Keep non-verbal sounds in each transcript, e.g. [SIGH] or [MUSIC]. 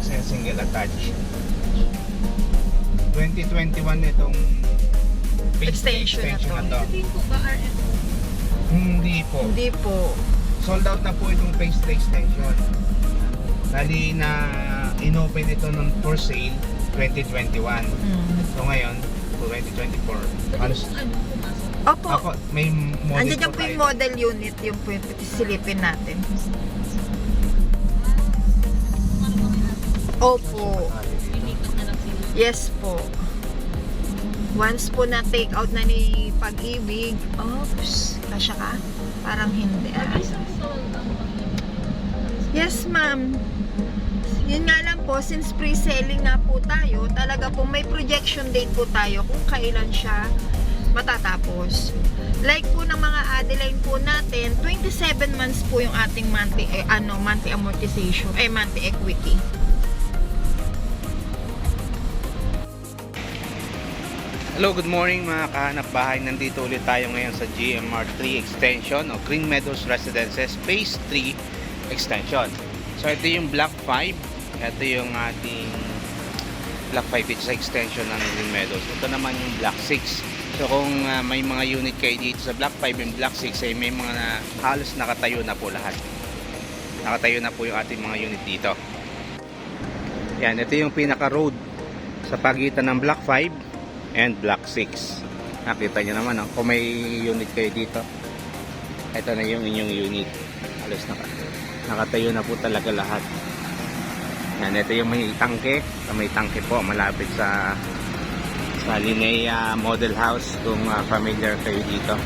duplex and single attached. 2021 itong Extension na to. extension na to. Po ba? Hindi po. Hindi po. Sold out na po itong phase 3 extension. Bali na inopen ito nun for sale 2021. Hmm. So ngayon, 2024. Halos Ano? Opo. ako, may model Andiyan yung po tayo. yung model unit, yung po yung silipin natin. Opo. Yes po. Once po na take out na ni pag-ibig, oops, kasya ka? Parang hindi. Ah. Yes, ma'am. Yun nga lang po, since pre-selling nga po tayo, talaga po may projection date po tayo kung kailan siya matatapos. Like po ng mga Adeline po natin, 27 months po yung ating monthly, eh, ano, monthly amortization, eh, monthly equity. Hello, good morning mga kahanap bahay. Nandito ulit tayo ngayon sa GMR 3 Extension o Green Meadows Residences Phase 3 Extension. So ito yung Block 5. Ito yung ating Block 5 ito sa extension ng Green Meadows. Ito naman yung Block 6. So kung ah, may mga unit kayo dito sa Block 5 and Block 6 ay may mga na, halos nakatayo na po lahat. Nakatayo na po yung ating mga unit dito. Yan, ito yung pinaka road sa pagitan ng Block 5 and Block 6. Nakita nyo naman, oh, kung may unit kayo dito, ito na yung inyong unit. Halos naka, nakatayo na po talaga lahat. Yan, ito yung may tangke. May tangke po, malapit sa sa Linnea Model House kung ah, familiar kayo dito.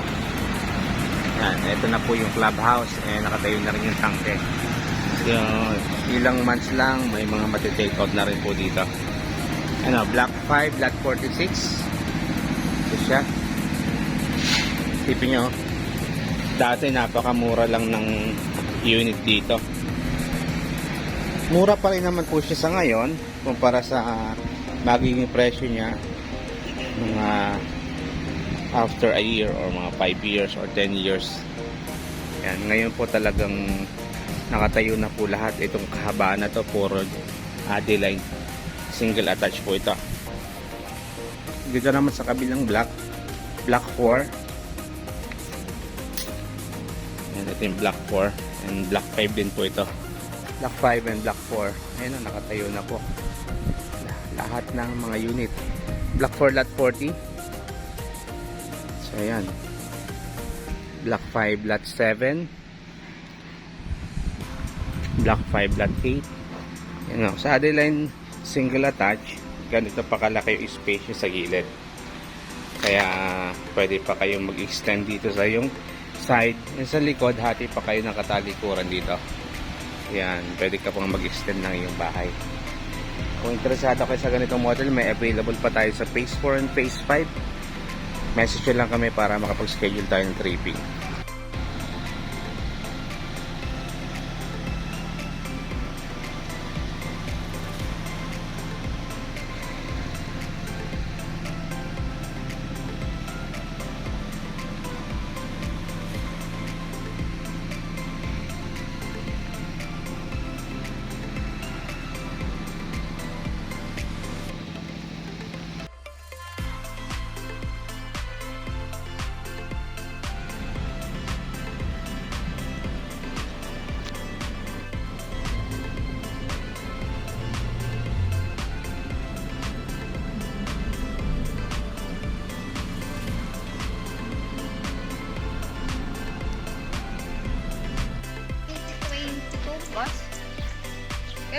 Yan, ito na po yung clubhouse eh nakatayo na rin yung tangke. Yung ilang months lang may mga matitake out na rin po dito ano, Block 5, Lot 46 ito siya. Tipin nyo dati napakamura lang ng unit dito. Mura pa rin naman po siya sa ngayon kumpara sa ah, magiging presyo niya mga after a year or mga 5 years or 10 years. Yan, ngayon po talagang nakatayo na po lahat. Itong kahabaan na to puro Adeline single attach po ito dito naman sa kabilang block block 4 yan ito yung block 4 and block 5 din po ito. Block 5 and block 4 ayun o nakatayo na po. Lahat ng mga unit. Block 4 lot 40 so ayan. Block 5 lot 7 block 5 lot 8 yan o sa Adeline single attach ganito pa kalaki yung space nyo sa gilid. Kaya pwede pa kayong mag-extend dito sa yung side. Yung sa likod hati pa kayo ng katalikuran dito. Yan pwede ka pang mag-extend ng iyong bahay. Kung interesado kayo sa ganitong model may available pa tayo sa phase 4 and phase 5 message lang kami para makapag-schedule tayo ng tripping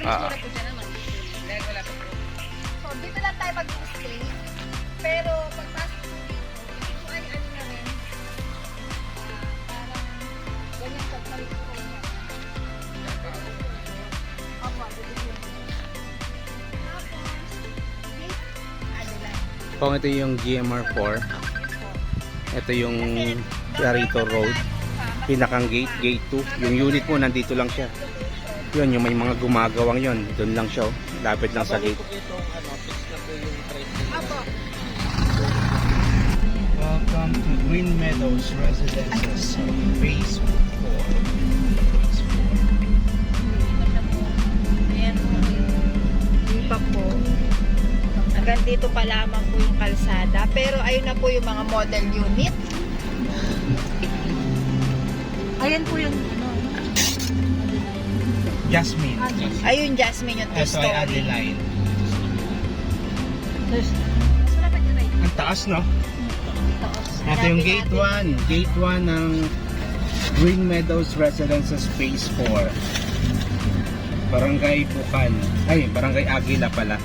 Ah. mura po dyan naman. Dahil wala pa po. So, dito lang tayo mag-stay. Pero, pagpasok mo dito, ito ay ano na rin. ah, parang ganyan sa palit ko. Opo, dito yun. Tapos, gate, Adeline. kung ito yung GMR 4 ito yung Garito Road pinakang gate, gate 2 yung unit mo nandito lang siya yun yung may mga gumagawang yun doon lang siya oh. lapit lang sa gate. Welcome to Green Meadows Residences Phase 4 Ayan po. pa po. Hanggang dito pa lamang po yung kalsada. Pero ayun na po yung mga model unit. [LAUGHS] Ayan po yung ano. Jasmine. Ayun, Jasmine yung Ito ay story. Adeline. Ang taas, no? Ito yung gate natin. 1. Gate 1 ng Green Meadows Residences Phase 4. Barangay Bukal. Ay, Barangay Agila pala.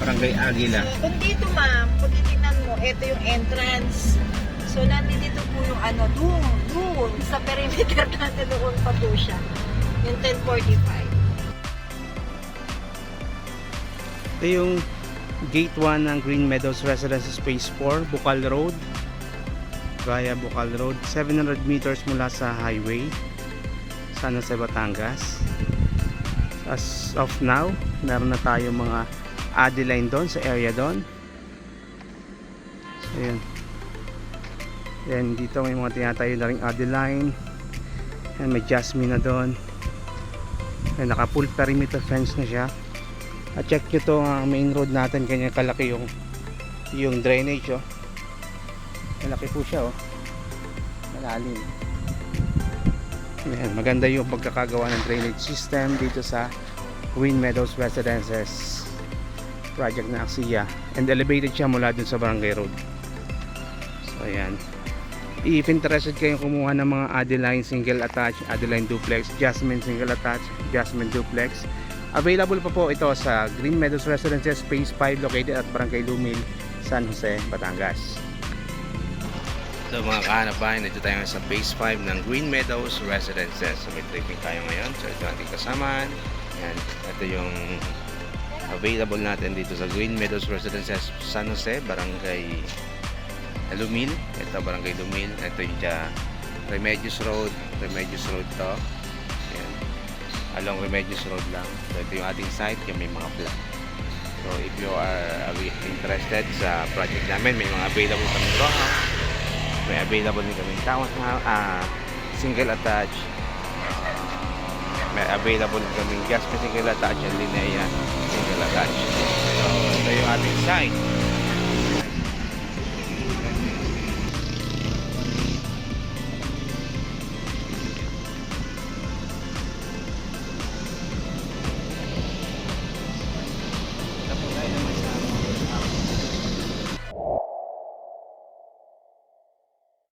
Barangay Agila. So, kung dito ma'am, kung titignan mo, ito yung entrance. So, nandito po yung ano, doon, doon, sa perimeter [LAUGHS] natin doon pa po siya. Yung 1045. Ito yung Gate 1 ng Green Meadows Residences Phase 4, Bukal Road. Via Bukal Road. 700 meters mula sa highway. San Jose, Batangas. As of now, meron na tayo mga Adeline doon sa area doon. So, yun. Then, dito may mga tinatayo na rin Adeline. And may Jasmine na doon. And naka full perimeter fence na siya. At check nyo to ang main road natin kanya kalaki yung yung drainage oh. Malaki po siya oh. Malalim. Ayan, maganda yung pagkakagawa ng drainage system dito sa Green Meadows Residences project na Axia and elevated siya mula dun sa barangay road. So ayan. If interested kayong kumuha ng mga Adeline single attached, Adeline duplex, Jasmine single attached, Jasmine duplex, Available pa po ito sa Green Meadows Residences Phase 5 located at Barangay Lumil, San Jose, Batangas. So mga kahanap bahay, nandito tayo sa Phase 5 ng Green Meadows Residences. So may tripping tayo ngayon. So ito ating kasamaan. Yan. Ito yung available natin dito sa Green Meadows Residences San Jose, Barangay Lumil. Ito Barangay Lumil. Ito yung dya Remedios Road. Remedios Road to. Yan along Remedios Road lang. So ito yung ating site, yung may mga plot. So if you are uh, interested sa project namin, may mga available kami house. May available din kami townhouse, ah, single attached. May available din kami Jasmine single attached and Linnea single attached. So ito yung ating site.